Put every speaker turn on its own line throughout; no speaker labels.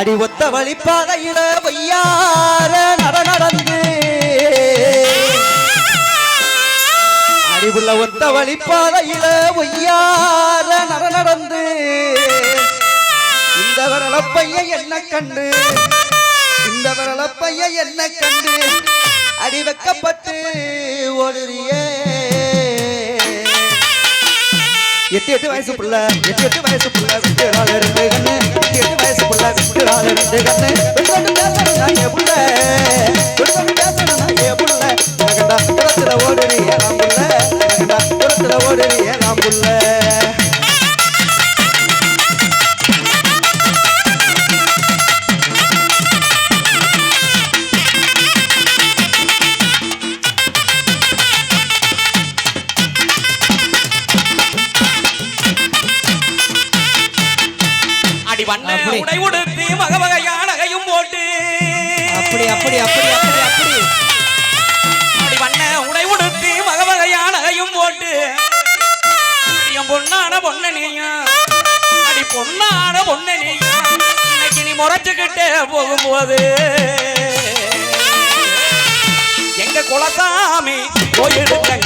அடி ஒத்த வழிப்பாதையில வையார நட நடந்து அடிவுள்ள ஒத்த வழிப்பாதையில ஒய்யார நட நடந்து. இந்த விரலப்பைய என்ன கண்டு? இந்த விரலப்பைய என்ன கண்டு? அடி வைக்கப்பட்டு ஒளிரியே எட்டு எட்டு வயசு புள்ள. எட்டு எட்டு வயசு புள்ள. விட்டு நாள் இருந்து கண்ணு எட்டு எட்டு வயசு புள்ள விட்டு நாள் இருந்து கண்ணு விட்டு பேசணும் நான் என் புள்ள விட்டு பேசணும் நான் என் புள்ள எனக்கண்டா புறத்துல ஓடுறி ஏறாம் புள்ள எனக்கண்டா புறத்துல ஓடுறி ஏறாம் புள்ள
வண்ண
அப்படி.
உடை உடுத்தி வகை வகையான நகையும் போட்டு.
அப்படி அப்படி அப்படி அப்படி அப்படி.
அடி வண்ண உடை உடுத்தி வகை வகையான நகையும் போட்டு. என் பொண்ணான பொன்னனியா அடி பொண்ணான பொன்னனியா இன்னைக்கு நீ முறைச்சுக்கிட்டே போகும்போது. எங்க குலசாமி கோயிலுக்கங்க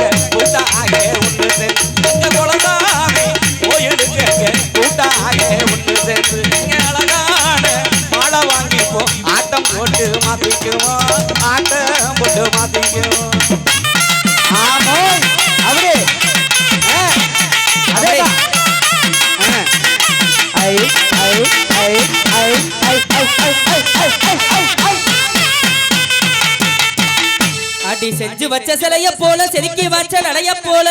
காய்ச்சல் அடைய போல.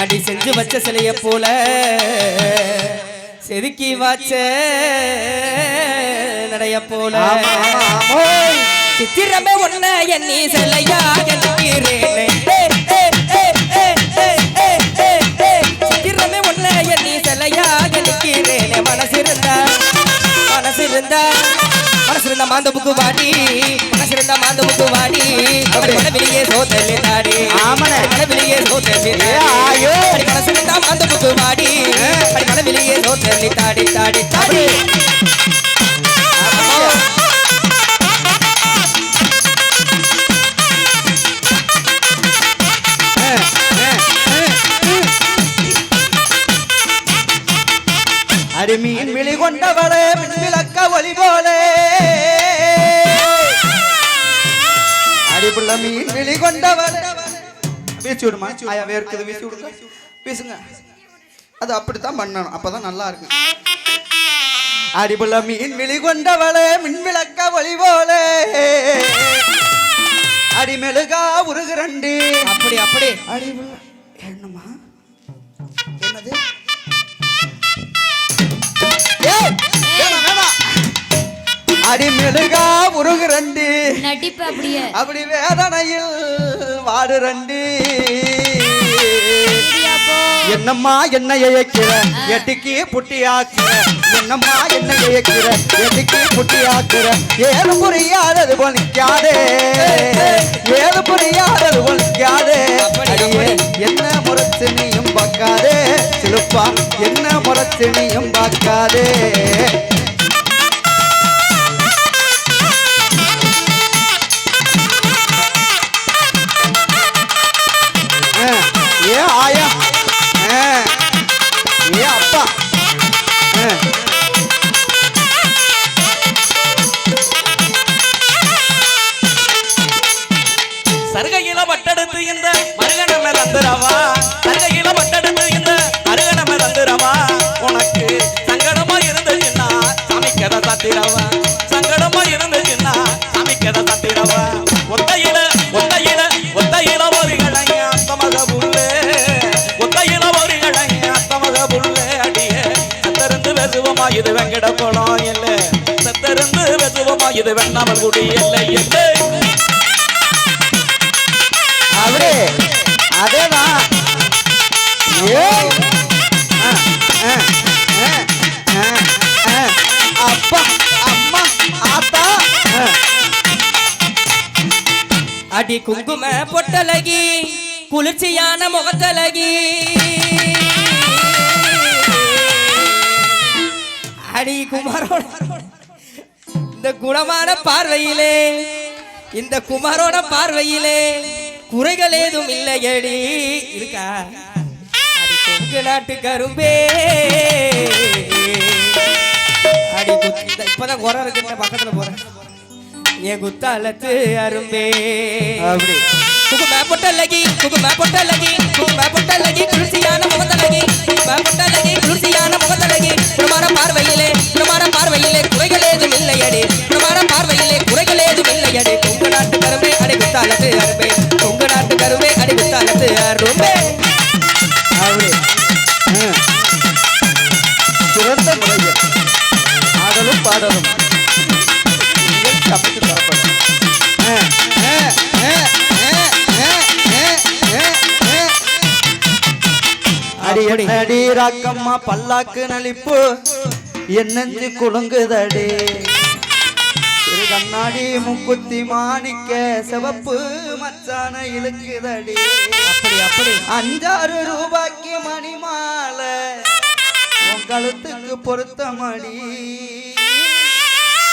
அடி செஞ்சு வச்ச சிலைய போல. செதுக்கி வாச்ச நடைய போல. சித்திரமே ஒன்ன எண்ணி சிலையா நிற்கிறேன். சித்திரமே ஒன்ன எண்ணி சிலையாக நிற்கிறேன். மனசிருந்தா மனசிருந்தா. மனசிருந்தா மாந்த புக்கு வாடி மனசிருந்தா மாந்த புக்கு வாடி மனவிலேயே சோத்தல்லி தாடி. மனவிலேயே சோத்தல்லி
ஏ, ஆயோ.
மனசிருந்தா மாந்த புக்கு வாடி. மனவிலேயே சோத்தல்லி தாடி தாடி தாடி.
அடிப்புள்ள மீன் விழி கொண்டவளே வீசி விடுமா? ஆயா வேர்க்குது வீசி விடுங்க வீசுங்க அது அப்படித்தான் பண்ணணும். அப்பதான் நல்லா இருக்கும். அடிப்புள்ள மீன் விழி கொண்டவளே மின் விளக்க ஒளி போலே. அடிமெழுகா உருகுரண்டி
அப்படி அப்படி.
அடிப்புள்ள என்னம்மா? என்னது? அடிமெழுகா உருகுரண்டி
நடிப்பு அப்படியே.
அப்படி வேதனையில் வாடுரண்டி
இடியாப்போ.
என்னம்மா என்ன இயக்கிற? எட்டுக்கு புட்டி ஆக்குற என்னம்மா என்ன இயக்கிற? எட்டுக்கு புட்டி ஆக்குற ஏது புரியாதது போல் நிக்காதே. ஏது புரியாதது போல் நிக்காதே. அடியே என்ன நீயும் பார்க்காதே. சிலுப்பா என்ன நீயும் பார்க்காதே.
வெசுவமா இது வெங்கட குளம் இல்லை சத்தருந்து வெசுவமா இது வெண்ணாமல் குடி இல்லை இல்லை
அப்படியே அதேதான். ஏய். ஆ, ஆ, ஆ, ஆ, ஆ. அப்பா அம்மா ஆத்தா.
அடி குங்கும பொட்டலகி குளிர்ச்சியான முகத்தலகி. அடி குமாரோட இந்த குணமான பார்வையிலே இந்த குமாரோட பார்வையிலே குறைகள் ஏதும் இல்லையடி. இருக்கா? அடி கொங்கு நாட்டு கரும்பே. அடி குத்த இப்பதான் குறை இருக்குன்னு பக்கத்துல போறேன். என் குத்தாலத்து அரும்பே.
அப்படி.
குகும பொட்டலகி குகும பொட்டலகி குகும பொட்டலகி குளிர்ச்சியான முகத்தலகி. குகும பொட்டலகி குளிர்ச்சியான முகத்தலகி. குணமான பார்வையிலே குணமான பார்வையிலே குறைகள் ஏதும் இல்லையடி. அடி
ராக்கம்மா பல்லாக்கு நலிப்பு. என்னஞ்சு குலுங்குதடி. திரு கண்ணாடி முக்குத்தி மாணிக்க சிவப்பு மச்சான இழுக்குதடி. அப்படி அப்படி. அஞ்சாறு ரூபாய்க்கு மணி மாலை உன் கழுத்துக்கு பொருத்தமடி.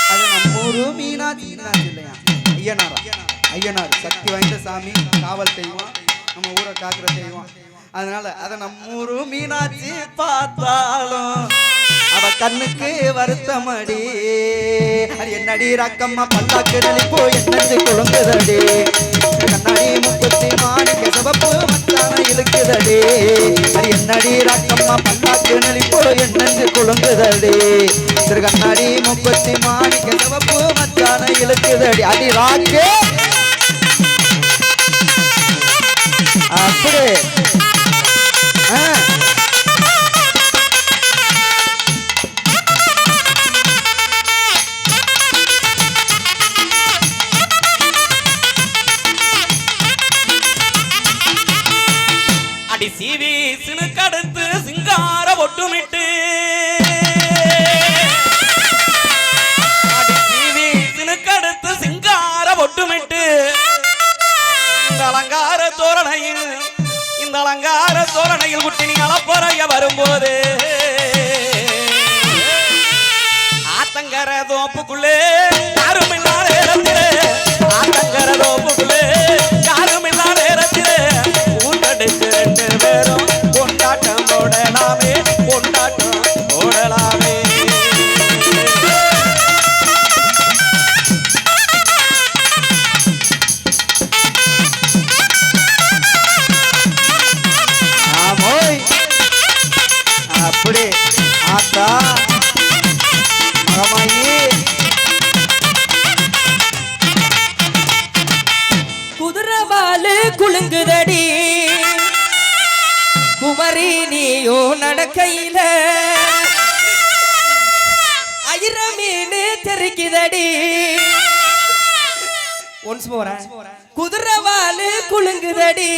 அது நம்ம ஊரு மீனாட்சி இல்லையா? ஐயனாரா? ஐயனார் சக்தி வாய்ந்த சாமி காவல் தெய்வம். நம்ம ஊரை காக்கிற தெய்வம். அதனால அதை நம்ம ஊரு மீனாட்சி பார்த்தாலும் அவ கண்ணுக்கு வருத்தமடி. அது என்னடி ரக்கம்மா பல்லாக்கு நலிப்போ என்னது குழங்குதடி கண்ணாடி முப்பத்தி மாணிக்க சிவப்பு மச்சான இழுக்குதடி. அது என்னடி ரக்கம்மா பல்லாக்கு நலிப்போ என்னது குழங்குதடி திரு கண்ணாடி முப்பத்தி மாணிக்க சிவப்பு மச்சான இழுக்குதடி. அடி ராக்கே. அப்படி
அடி சீவி சினுக்கடுத்து சிங்கார ஒட்டுமிட்டு. அடி சீவி சினுக்கடுத்து சிங்கார ஒட்டுமிட்டு. இந்த அலங்கார தோரணையில் இந்த அலங்கார தோரணையில் குட்டி நீ அளப்பறைய வரும்போது. ஆத்தங்கர தோப்புக்குள்ளே யாரும்
குமரி நீயோ நடக்கையில. ஐர மீன் தெரிக்குதடி ஒன்ஸ் போறேன் குதிரை வாலு குலுங்குதடி.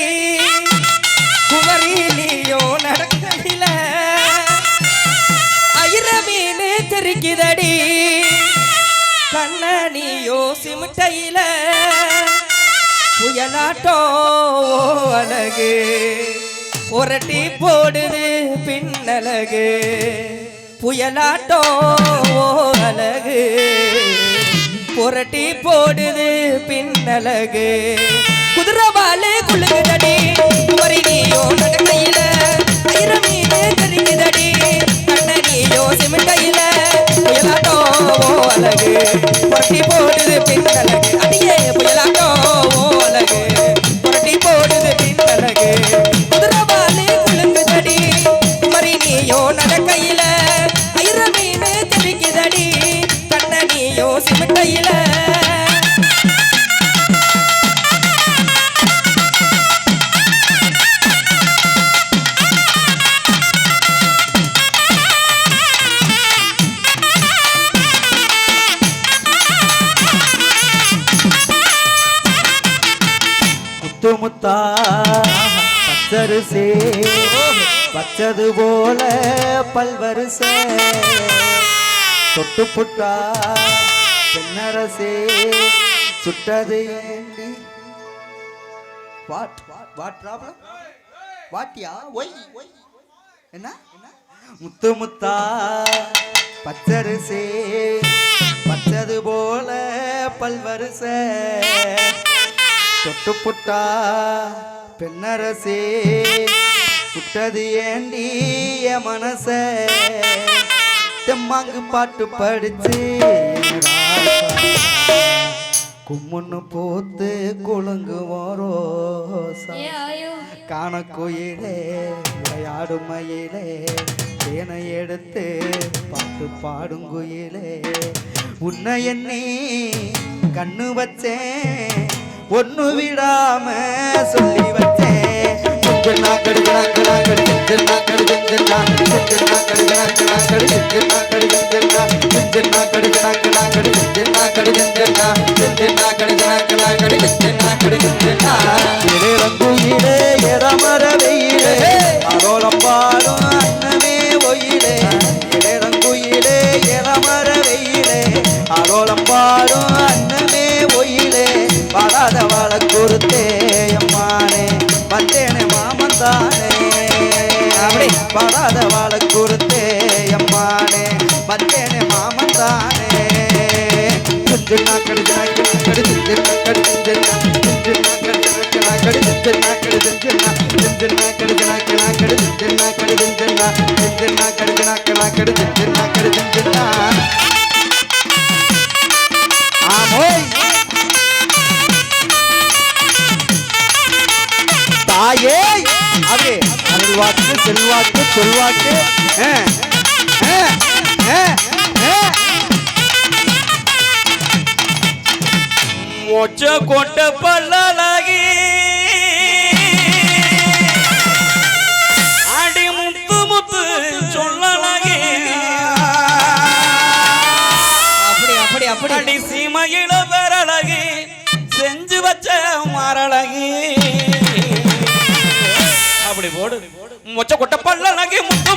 குமரி நீயோ நடக்கையில. ஐர மீன் தெரிக்குதடி கண்ண நீயோ சிமிட்டையில. புயலாட்டோ அழகு. ஒரட்டி போடுது பின்னழகு புயலாட்டோ அழகு புரட்டி போடுது பின்னழகு குதிரவாலு குழுகுதடி வரி நீயோ நடக்கையில. ஐரமீனு தெரிக்குதடி கண்ணனியோ சிமிட்டையில புயலாட்டோ அழகு புரட்டி போடுது
பின்னலகு. பச்சது போல பல்வரிச. தொட்டு புட்டா தென்னரசே சுட்டது ஏண்டி? வாட் வாட் ப்ராப்ளம் வாட்டியா? ஒய். என்ன? முத்து முத்தா பச்சரிசே பச்சது போல பல்வரிச. தொட்டு புட்டா பெண்ணரசே சுட்டது ஏண்டி என் மனச? தெம்மாங்கு பாட்டு படிச்சு கும்முன்னு போத்து குலுங்கு ரோசா காண கோயிலே விளையாடும் மயிலே தேனை எடுத்து பாட்டு பாடும் குயிலே. உன்னை எண்ணி கண்ணு வச்சேன். ஒண்ணு விடாம சொல்லி வச்சேன் கடுகனா கடுகனா கடுகனா தாயே அது அருள்வாக்கு செல்வாக்கு சொல்வாக்கு
மொச்ச கொட்ட பல்லழகி அடி முத்து முத்து சொல்லழகி
அப்படி அப்படி அப்படி.
அடி சீமையில பெறழகி செஞ்சு வச்ச மரழகி அப்படி போடு. மொச்ச கொட்ட பல்லழகி முத்து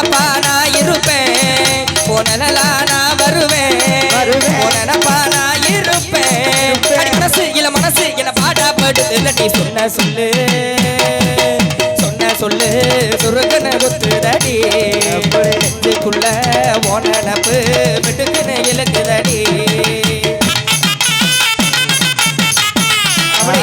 உனப்பா நான் இருப்பேன் உனலாம் நான் வருவேன்.
வருவேன்.
உனப்பா நான் இருப்பேன் மனசு இல்ல மனசு என்ன பாடப்படுது நீ சொன்ன சொல்லு. சொன்ன சொல்லு சுருகன குத்துதடி. நெஞ்சுக்குள்ள ஓனப்பு விட்டுக்குன்னு இழுக்குதடி. அப்படி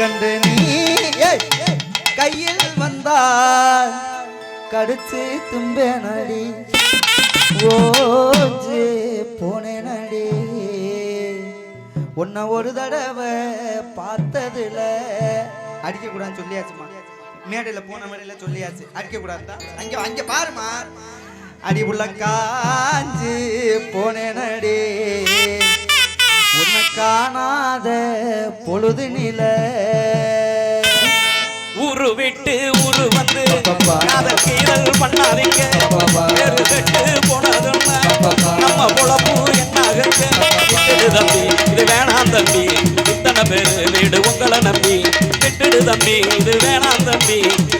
கண்டு நீ கையில் வந்தால் கடிச்சு தும்பேனடி ஓஞ்சு போனேனடி உன்னை ஒரு தடவை பார்த்ததுல அடிக்கக்கூடாது சொல்லியாச்சுமா. மேடையில் போன மேடையில் சொல்லியாச்சு. அடிக்க அங்கே அங்கே பாருமா. அடி உள்ள காஞ்சு போனேனடி உன்னை காணாத பொழுது நில
ஊரு விட்டு ஊரு வந்து. காதல் கீதல் பண்ணாதீங்க. பேரு கெட்டு போனதுன்னா. நம்ம பொழப்பு என்னாகுங்க விட்டுடு தம்பி இது வேணாம் தம்பி இத்தனை பேரு வீடு உங்களை நம்பி விட்டுடு தம்பி இது வேணாம் தம்பி.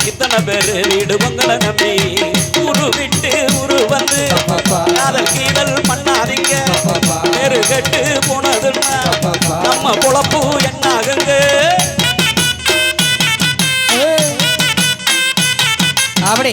இத்தனை பேரு வீடு பொங்கல தம்பி. உரு விட்டு உரு வந்து காதல் கீதல் பண்ணாதீங்க. பேரு கெட்டு போனதுன்னா நம்ம குழப்பு என்னாகுங்க?
அப்படி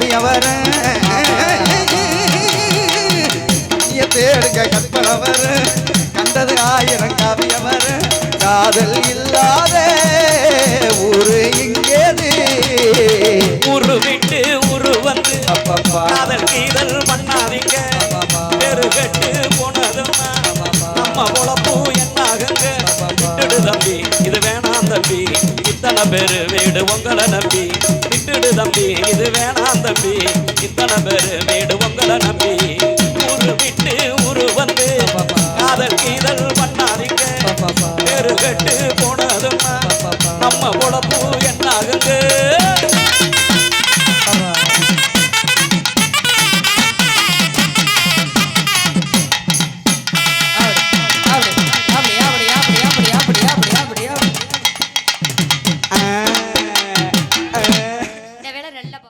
ஆயிரம் காவியம் வர கண்ணிய தேடுங்க கற்பனை வர கண்டது ஆயிரம் காவியம் வர காதல் இல்லாத ஊரு இங்கேது.
உரு விட்டு உரு வந்து காதல் கீதல் பண்ணாதீங்க. பெருகட்டு போனதுன்னா நம்ம பொழப்பு என்னாகுங்க? விட்டுடு தம்பி இது வேணாம் தம்பி. இத்தனை பேரு வீடு உங்களை நம்பி. தம்பி இது வேணாம் தம்பி. இத்தனை பேர் வீடு உங்களை நம்பி.